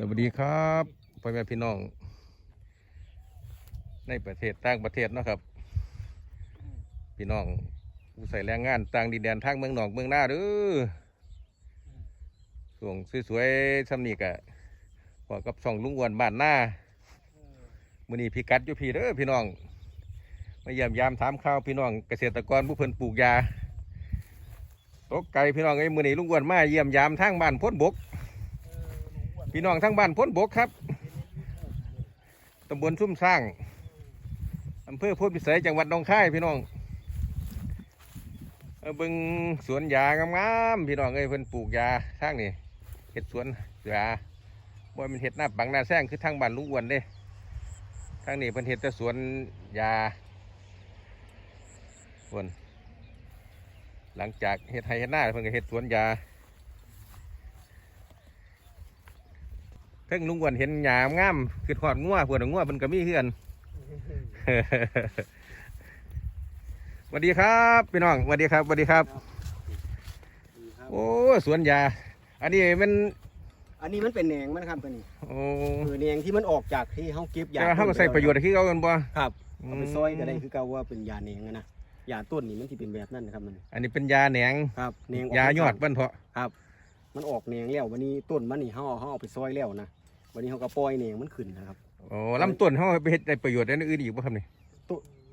สวัสดีครับพ่อแม่พี่น้อง ในประเทศต่างประเทศนะครับ พี่น้องผู้ใส่แรงงานต่างดินแดนทางเมืองหนองเมืองหน้าเด้อส่วงสวยๆสำนีกะพอกับส่องลุงอ้วนบ้านหน้ามือนี้พี่กัดอยู่พี่เด้อพี่น้อง มาเยี่ยมยามถามข่าวพี่น้องเกษตรกรผู้เพิ่นปลูกยาตกไก่พี่น้องไอ้มือนี้ลุงอ้วนมาเยี่ยมยามทางบ้านพ้นบก พี่น้องทั้งบ้านพ้นบกครับตำบลซุ่มสร้างอำเภอโพธิพิสัยจังหวัดหนองคายพี่น้องเอาเบิ่งสวนยางามๆพี่น้องเอ้ยเพิ่นปลูกยาทางนี่เห็ดสวนยาบ่มันเห็ดหน้าปังหน้าแซงคือทางบ้านลุงอ้วนเด้ทางนี้เพิ่นเห็ดแต่สวนยาเพิ่นหลังจากเห็ดไห้เห็ดหน้าเพิ่นก็เห็ดสวนยา เพิ่งลุงอ้วนเห็นหยามงามคือหอดงัวเพื่อนงัวมันก็มีเพื่อนสวัสดีครับพี่น้องสวัสดีครับสวัสดีครับ โอ้สวนยา อันนี้มันอันนี้มันเป็นแหนงมันครับตัวนี้โอ้คือแหนงที่มันออกจากที่เขาเก็บยาแต่เขาก็ใส่ประโยชน์ที่เขากันบ่ครับเอาไปซอยก็ได้คือเก่าว่าเป็นยาแหนงอะนะยาต้นนี่มันที่เป็นแบบนั้นนะครับมันอันนี้เป็นยาแหนงครับแหนงกยายอดบ้านเพาะครับ มันออกแหนงแล้ววันนี้ต้นมันนี่เขาเอาเขาเอาไปซอยแล้วนะ วันนี้เขาก็ปล่อยแหนงมันขึ้นนะครับโอ้ลำต้นเขาไปเฮ็ดได้ประโยชน์ในอื่นอีกบ่ครับนี่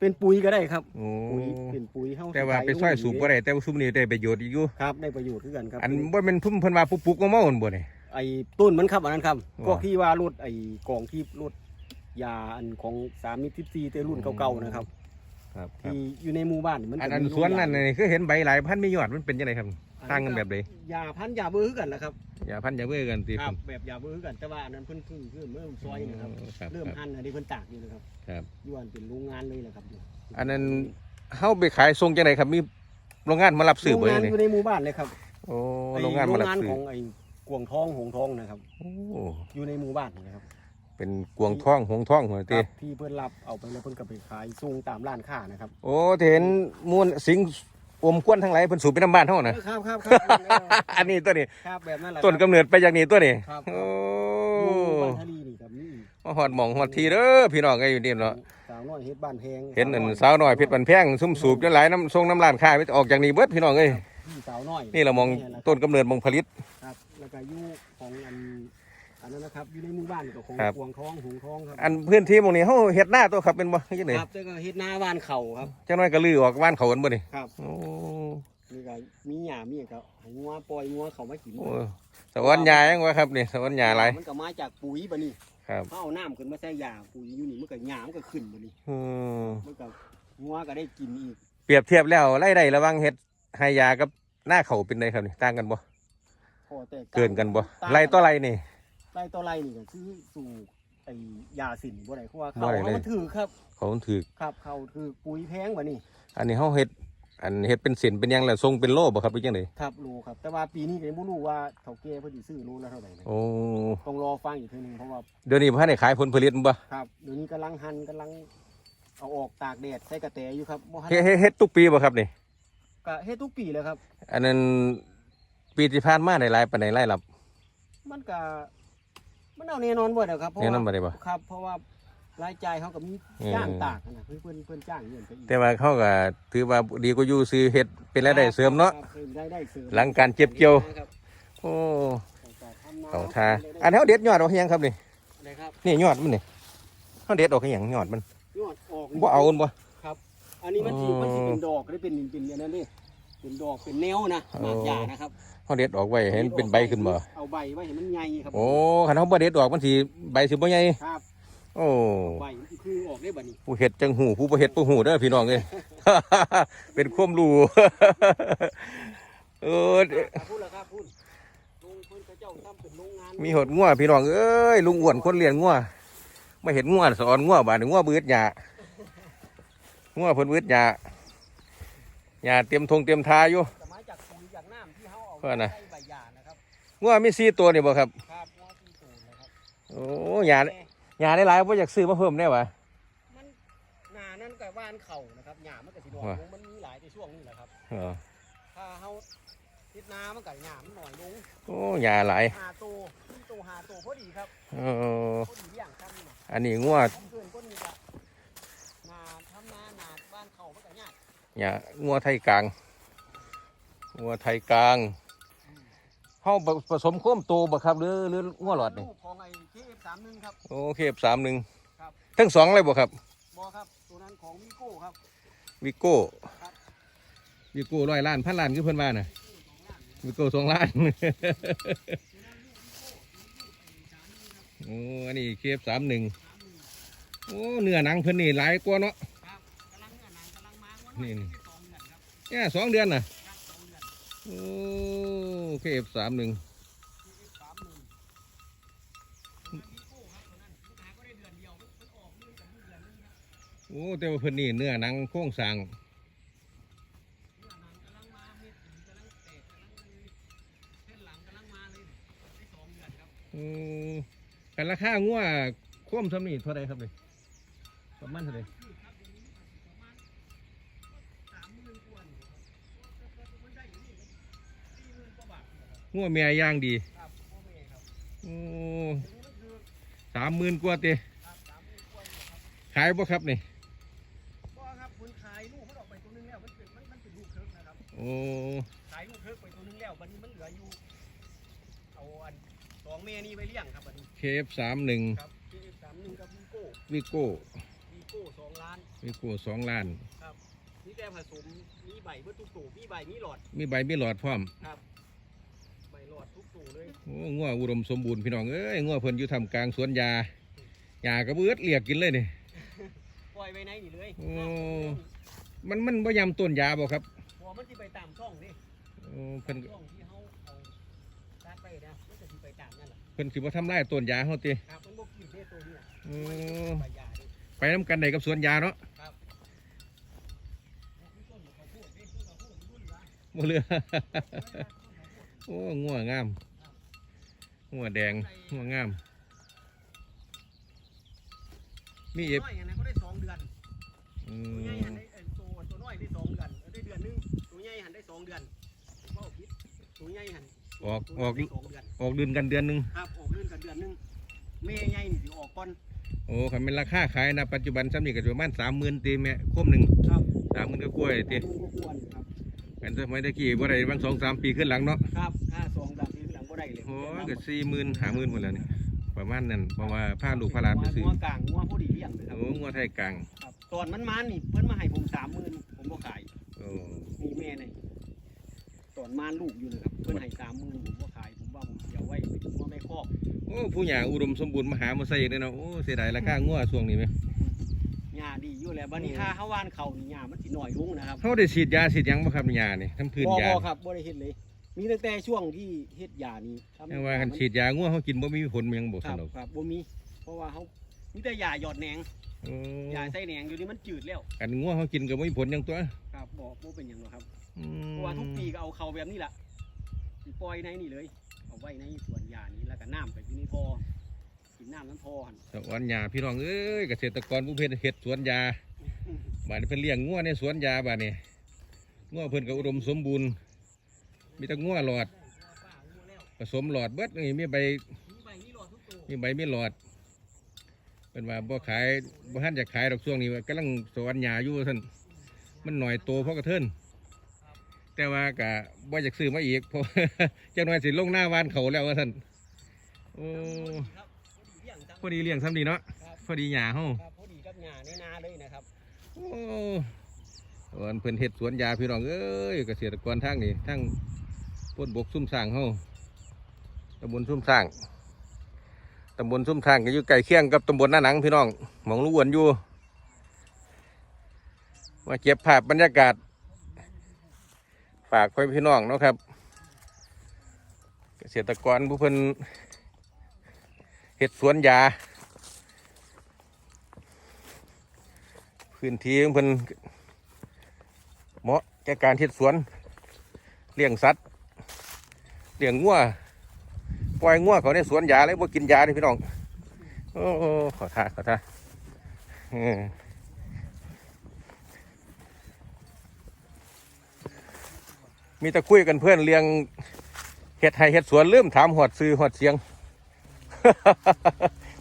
เป็นปุ๋ยก็ได้ครับโอ้ปุ๋ยเป็นปุ๋ยเขาแต่ว่าไปซอยสูบบ่ได้แต่ว่าซุมนี้ได้ประโยชน์อีกอยู่ครับได้ประโยชน์คือกันครับอันบ่เป็นพุ่มเพิ่นว่าปุ๊กๆมาเมาหั่นบ่นี่ไอ้ต้นมันครับอันนั้นครับอ๋อพวกที่ว่ารถไอ้กองที่รถยาอันของสามมิตรซีเตรุ่นเก่าๆนะครับครับ ครับที่อยู่ในหมู่บ้านนี่มันอันจะอันมีสวนนั่นโรงยานี่คือเห็นใบหลายพันมียอดมันเป็นยังไงครับ ต่างกันแบบใดยาพันธุ์ยาเบื้อกันนะครับอย่าพันอย่าเบื่อกันตีคผรับ ม แบบยาเบื้อกันแต่ว่าอันนั้นเพิ่นเพิ่งเพิ่งเริ่มซอยนะครับครับ เริ่มครับหั่นอันนี้เพิ่นตากอยู่นะครับครับ อยวนเป็นโรงงานเลยแหละครับยู่อันนั้นเฮาไปขายทรงจังไดครับมีโรงงานมารับซื้อโรงบ่งานนี่อยู่ในหมู่บ้านเลยครับโอ้ไอ้โรงงานมารับโรงงานซื้อของไอ้กวงทองหงทองนะครับ โอ้อยู่ในหมู่บ้านนะครับเป็นกวงท่องหงท่องหัวคตีรับที่เพิ่นรับเอาไปแล้วเพิ่นก็ไปขายส่งตามร้านค้านะครับ โอ้ที่เห็นมูลสิง อมควนทั้งหลายเพิ่นสูบไปน้ำบ้านเฮานะ ครับครับครับอันนี้ตัวนี้ ครับแบบนั้นแหละต้นกำเนิดไปจากนี้ตัวนี้ครับโอ้อยู่บ้านทะลีนี่ครับนี่มาฮอดหม่องฮอดทีเด้อพี่น้องไอ้อยู่นี่เนาะสาวน้อยเฮ็ดบ้านแพงเห็นอันสาวน้อยเพชรบันแพงซุ่มสูบจนหลายน้ำทรงน้ำร้านค้าไปออกจากนี่เบิดพี่น้องเอ้ยพี่สาวน้อยนี่เรามองต้นกำเนิดมองผลิตครับแล้วก็อยู่ของอัน อันนั้นนะครับอยู่ในหมู่บ้านก็ของครับ กวงทองหงทองครับอันพื้นที่หมองนี้เฮาเฮ็ดหน้าตัวครับเป็นบ่จังได๋ครับแล้วก็เฮ็ดนาบ้านเขาครับจังน้อยก็ลือออกบ้านเขากันบ่นี่ครับโอ้นี่ก็มีหญ้ามีหยังก็ให้งัวปล่อยงัวเขามากินโอ้สวรรค์ยายังวะครับนี่สวรรค์ยาหลายมันก็มาจากปุ๋ยบัดนี้ครับเขาเอาน้ำขึ้นมาใส่หญ้าปุ๋ยอยู่นี่มันก็หญ้ามันก็ขึ้นบัดนี้อืมมันก็งัวก็ได้กินอีกเปรียบเทียบแล้วรายได้ระหว่างเฮ็ดให้ยากับหน้าเขาเป็นไงครับนี่ต่างกันบ่พอแต่เกินกันบ่ไรต่อไรนี่ ไรต่อไรนี่ก็ซื้อสู่ไอ้ยาสินบ่ได้เพราะว่าบ่เขาได้เลย มันถือครับเขาถือครับ เขาถือปุ๋ยแพงบัดนี้อันนี้เฮาเฮ็ด อันเฮ็ดเป็นเส้นเป็นหยังแล้วทรงเป็นโลบ่ครับเป็นจังได๋ครับรู้ครับ แต่ว่าปีนี้ก็ยังบ่รู้ว่าเขาแก่เพิ่นสิซื้อรู้ละเท่าไหร่นะโอ้ต้องรอฟังอีกเทีนึงเพราะว่าเดี๋ยวนี้บ่ทันได้ขายผลผลิตบ่ครับเดี๋ยวนี้กำลังหั่นกำลังเอาออกตากแดดใส่กระแตอยู่ครับบ่ทันเฮ็ดเฮ็ดเฮ็ดทุกปีบ่ครับนี่ ก็เฮ็ดทุกปีเลยครับ อันนั้นปีที่ผ่านมาได้หลายปานใดรายรับ มันก็ มันเอาแน่นอนบ่ได้ครับเพราะแน่นอนว่าบ่ได้บ่ ครับ เพราะว่ารายจ่ายเขาก็มีอืมจ้างตากนะเพื่อนเพื่อนเพื่อนจ้างเงินไปอีกแต่ว่าเขาก็ถือว่าดีกว่าอยู่ซื้อเฮ็ดเป็นรายได้เสริมเนาะ ครับคือรายได้เสริมหลังการเก็บเกี่ยว ครับโอ้ทำนเขาทาอันเฮาเด็ดยอดออกให้หยังครับนี่นะครับนี่ยอดมันนี่เฮาเด็ดออกให้หยังยอดมันยอดออกบ่เอาบ่อันนี้มันสิอ๋อมันสิเป็นดอกหรือเป็นเป็นอันนั้นนี่ เป็นดอกเป็นแนวนะอ๋อหมากหญ้านะครับเฮาเด็ดออกไว้ให้มันเป็นใบขึ้นบ่เอาใบไว้ให้มันใหญ่ครับโอ้คันเฮาบ่เด็ดออกมันสิใบสิบ่ใหญ่ครับโอ้ใบมันสิคือออกได้บัดนี้ผู้เฮ็ดจังหูผู้บ่เฮ็ดบ่หูเด้อพี่น้องเอ้ยเป็นความรู้เออครับพูดแล้วครับพูดลุงเพิ่นเขาเจ้าทำเป็นโรงงานมีหดงัวพี่น้องเอ้ยลุงอ้วนคนเลี้ยงงัวไม่เห็นงัวสอนงัวบาดนี้งัวบืดหญ้างัวเพิ่นบืดหญ้า หญ้าเตรียมทงเตรียมทาอยู่จะมาจากปุ๋ยจากน้ำที่เขาเอาเพิ่นน่ะใส่ใบหญ้านะครับงัวมีสี่ตัวนี่บ่ครับครับงอที่ตูนนะครับโอ้หญ้าหญ้าได้หลายบ่อยากซื้อมาเพิ่มได้วะมันหนานั่นกับว่านเข่านะครับหญ้ามันก็สิดอกว่ะลงมันมีหลายในช่วงนี้แหละครับเออถ้าเฮาทิศนามันก็หญ้ามันหน่อยลงโอ้หญ้าหลายหาโตที่โตหาโตพอดีคครับเออคนเลี้ยงครับนี่น่ะอันนี้งัว เนี่ยงัวไทยกลางงัวไทยกลางเฮาผสมโค้มโตบ่ครับหรือหรืองัวหลอดนี่ลูกของไอ้เคเอฟสามหนึ่งครับ โอเคสามหนึ่งครับ ทั้งสองเลยบ่ครับบอครับ ตัวนั้นของวิโก้ครับ วิโก้ครับวิโก้ร้อยล้านพันล้านคือเพิ่นว่าน่ะวิโก้สองล้าน โอ้อันนี้เคฟสามหนึ่งโอ้เนื้อหนังเพิ่นนี่หลายกว่าเนาะ นี่นี่เนี่ยสองเดือนน่ะโอ้เคเอฟสามหนึ่งโก้เดือนเดียวมันมันออกเดือนกับเดือนนึงครับโอ้แต่ว่าเพิ่นนี่เนื้อหนังโครงสร้างเนื้อหนังกำลังมาเม็ดสีกำลังแตกกำลังเลยเส้นหลังกำลังมาเลยได้สองเดือนครับโอ้กันราคางัวคว่ำซ้ำนี่เท่าไรครับเลยประมาณเท่าไร ครับเดี๋ยวนี้ประมาณสามหมื่นกว่านี่ครับมันได้อยู่นี่สี่หมื่นกว่าบาทนะครับ งัวเมียย่างดีครับพ่อแม่ครับโอ้ถึงมันคือสามหมื่นกว่าเตะครับสามหมื่นกว่าอยู่ครับขายบ่ครับนี่ก็ครับคนขายลูกมันออกไปตัวนึงแล้วมันเป็นมันมันเป็นลูกเคิร์กนะครับ โอ้ขายลูกเคิร์กไปตัวนึงแล้ววันนี้มันเหลืออยู่เอาอันสองเมนี่ไปเลี้ยงครับวันนี้เคฟสามหนึ่งครับเอสามหนึ่งกับวีโก้วิโก้วีโก้สองล้านวิโก้สองล้านนี่แต่ผสมมีใบเมื่อทุกตัวมีใบมีหลอดมีใบมีหลอดพร้อม ครับ โอ้งัวอุดมสมบูรณ์พี่น้องเอ้ยงัวเพิ่นอยู่ทำกลางสวนยาหญ้ากระเบือดเลียกกินเลยนี่ปล่อยไว้ในนี่เลยโอ้มันมันบ่ยำต้นยาบ่ครับพอมันจะไปตามช่องนี่โอ้เพิ่นช่องที่เขาเอาตัดไปนะมันจะสิไปตามนั่นแหละเพิ่นสิบ่ทำลายต้นยาเฮาติครับมันบ่กินเด้ตัวเนี้โอ้ใบยาดิไปนํกันได้กับสวนยาเนาะมีต้นข้าวโพดดิต้นข้าวโพดรุ่นละบ่เหลือ โอ้งัวงามงัวแดงงัวงาม มีเอฟน้อยอย่างนั้นก็ได้สองเดือนอืตัวใหญ่มหันได้เอ่อตัวตัวน้อยได้สองเดือนได้เดือนหนึงตัวใหญ่หันได้สองเดือนผมว่าผิดตัวใหญ่หันออกตัวออกได้สองเดือนออกเดือนกันเดือนหนึงครับออกเดือนกันเดือนหนึงแม่ใหญ่นี่สิออกก่อนโอ้คันเป็นราคาขายนะปัจจุบันซ้ำนี่ก็ประมาณ30,000ตีแม่คมหนึงครับ30,000ก็กล้วยติดูควรครับกันสมัยตะกี้บ่ได้บาง2 3ปีขึ้นหลังเนาะครับค่าสองสามปี หลังบ่ได้เลยโอ้ก็40,000 50,000หมดแล้วนี่ประมาณนั้นเพราะว่าพาลูกพาหลานไปซื้องัวกลางงัวพอดีเลี้ยงเลยครับโอ้งัวไทยกลางครับตอนมันมานี่เพิ่นมาให้ผมสามหมื่นผมบ่ขายโอ้มีแม่ในตอนมานลูกอยู่นะครับเพิ่นให้สามหมื่นผมบ่ขายผมว่าผมสิเอาไว้เป็นงัวแม่คอกโอ้ผู้หญิงอุดมสมบูรณ์มาหามาใส่เด้อเนาะโอ้เสียดายราคางัวช่วงนี้ไหมหญ้าดีอยู่แล้วบัดนี้ถ้าเฮาหว่านเขานี่หญ้ามันสิน้อยลงนะครับเขาได้ฉีดยาฉีดหยังบ่ครับยานี่ทำพื้นบ่ยาบ่ครับบ่ได้เฮ็ดเลย มีตั้งแต่ช่วงที่เฮ็ดหญ้านี่ทำยังว่าคันฉีดยางัวเขากินบ่มีผลหยังบ่คสรับนุกครับบ่มี เพราะว่าเฮามีแต่หญ้าหยอดแหนงโอ้หญ้าใส่แหนงอยู่นี่มันจืดแล้วกันงัวเขากินก็บ่มีผลหยังตัวครับบ่บ่เป็นหยังหรอกครับ อืมเพราะว่าทุกปีก็เอาเขาแบบนี้ล่ะสิปล่อยในนี่เลย เอาไว้ในสวนหญ้านี้แล้วก็น้ำก็อยู่ในท่อกินน้ำน้ำท่อหั่นสวนยาพี่น้องเอ้ยเกษตรกรผู้เพิ่นเฮ็ดสวนยาบาดนี้เพิ่นเลี้ยงงัวในสวนยาบาดนี้งัวเพิ่นก็อุดมสมบูรณ์ มีแต่งัวหลอดป้างัวแล้วผสมหลอดเบิดนี่มีใบมีใบมีหลอดทุกตัวมีใบมีหลอดเป็นว่าบ่ขายบ่ทันจะขายดอกช่วงนี้ว่ากำลังสวนหญ้าอยู่ท่าซั่นมันหน่อยโตเพราะกระเทินแต่ว่าก็บ่อยากซื้อมาอีกเพราะจังหน่อยสิลงหน้าวานเขาแล้วว่าท่านโอ้ครับพอดีเลี้ยงจังพอดีเลี้ยงซ้ำดีเนาะครับพอดีหญ้าเฮาครับพอดีกับหญ้าในนาเลยนะครับโอ้เอิ้นเพิ่นเฮ็ดสวนยาพี่น้องเอ้ยเกษตรกรทางนี้ทาง พ้นบกซุ่มสร้างเฮาตำบลซุ่มสร้างตำบลซุ่มสร้างก็อยู่ใกล้เคียงกับตำบลหน้าหนังพี่น้องหมองลูกอ้วนอยู่มาเก็บภาพบรรยากาศฝากไว้พี่น้องนะครับ เกษตรกรผู้เพิ่นเฮ็ดสวนยา พื้นที่ของเพิ่นเหมาะแก่การเฮ็ดสวนเลี้ยงสัตว์ เลี้ยงงัวปล่อยงัวเขาในสวนยาเลยบ่กินยาเลยพี่น้องโอ้โอขอท่าขอท่าอมีตะคุยกันเพื่อนเลี้ยงเฮ็ดไห้เฮ็ดสวนลืมถามหอดซื้อหอดเสียง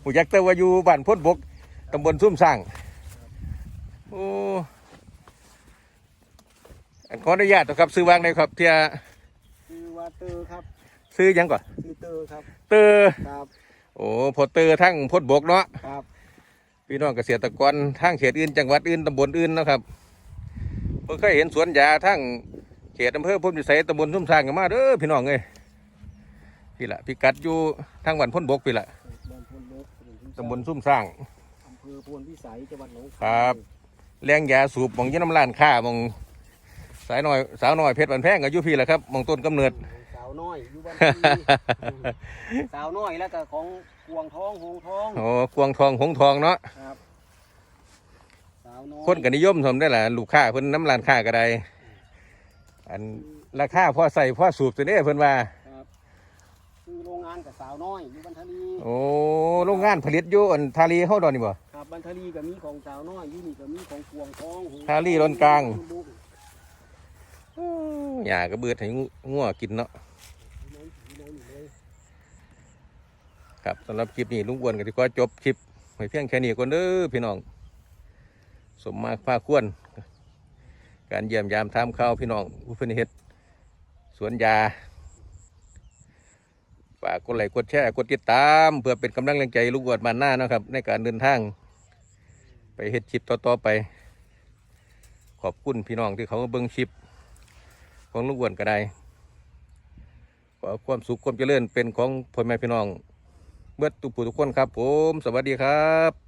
หูยักษ์เตวายูบ้านพ้นบกตำบลซุ่มสร้างโอ้ขออนุญาตนะครับซื้อวางได้ครับเที่ย เตอร์ครับ ซื้อหยังก่อนคือเตอร์ครับเตอร์ครับโอ้พอเตอร์ทั้งพ้นบกเนาะครับพี่น้องเกษตรกรทางเขตอื่นจังหวัดอื่นตำบลอื่นนะครับเพิ่งเคยเห็นสวนยาทั้งเขตอำเภอพุ่มพิสัยตำบลซุ่มสร้างกันมาเด้อพี่น้องเอ้ยพี่ละพี่กัดอยู่ทางวันพ้นบกพี่ละบ้านพลบกตำบลซุ่มสร้างอำเภอพลพิสัยจังหวัดหนองคายครับ แรงยาสูบหมองยี่น้ำลานค่าหมอง สายหน่อยสาวหน่อยเพชรบันแพงก็อยู่พี่แหละครับหมองต้นกำเนิด สาวน้อยอยู่บ้านที่สาวน้อยแล้วก็ของกวงทองหงทองโอ้กวางทองหงทองเนาะครับสาวน้อยคนก็นิยมสมได้อล่ะลูกค้าเพิ่นน้ำลานค่าก็ได้อันราคาพ่อใส่พ่อสูบตัวนี้เพิ่นว่าครับคือโรงงานกับสาวน้อยอยู่บันทลีโอ้โรงงานผลิตอยู่อันทาลีเฮาดอนนี่บ่ครับบันทลีก็มีของสาวน้อยอยู่นี่ก็มีของกวงทองหงทาลี่ล้นกลางบุก หญ้าก็เบิดให้งัวกินเนาะครับสำหรับคลิปนี้ลุงอ้วนก็สิขอจบคลิปไว้เพียงแค่นี้ก่อนเด้อพี่น้อง สมมาภาคควร การเยี่ยมยามทามข้าวพี่น้องผู้เพิ่นเฮ็ดสวนยาฝากกดไลค์กดแชร์กดติดตาม เพื่อเป็นกำลังแรงใจลุงอ้วนมาหน้านะครับ ในการเดินทาง ไปเฮ็ดคลิปต่อๆไป ขอบคุณพี่น้องที่เขามาเบิ่งคลิป ของลุงอ้วนก็ได้ขอความสุขความเจริญเป็นของพ่อแม่พี่น้องเมื่อทุกผู้ทุกคนครับ ผม สวัสดีครับ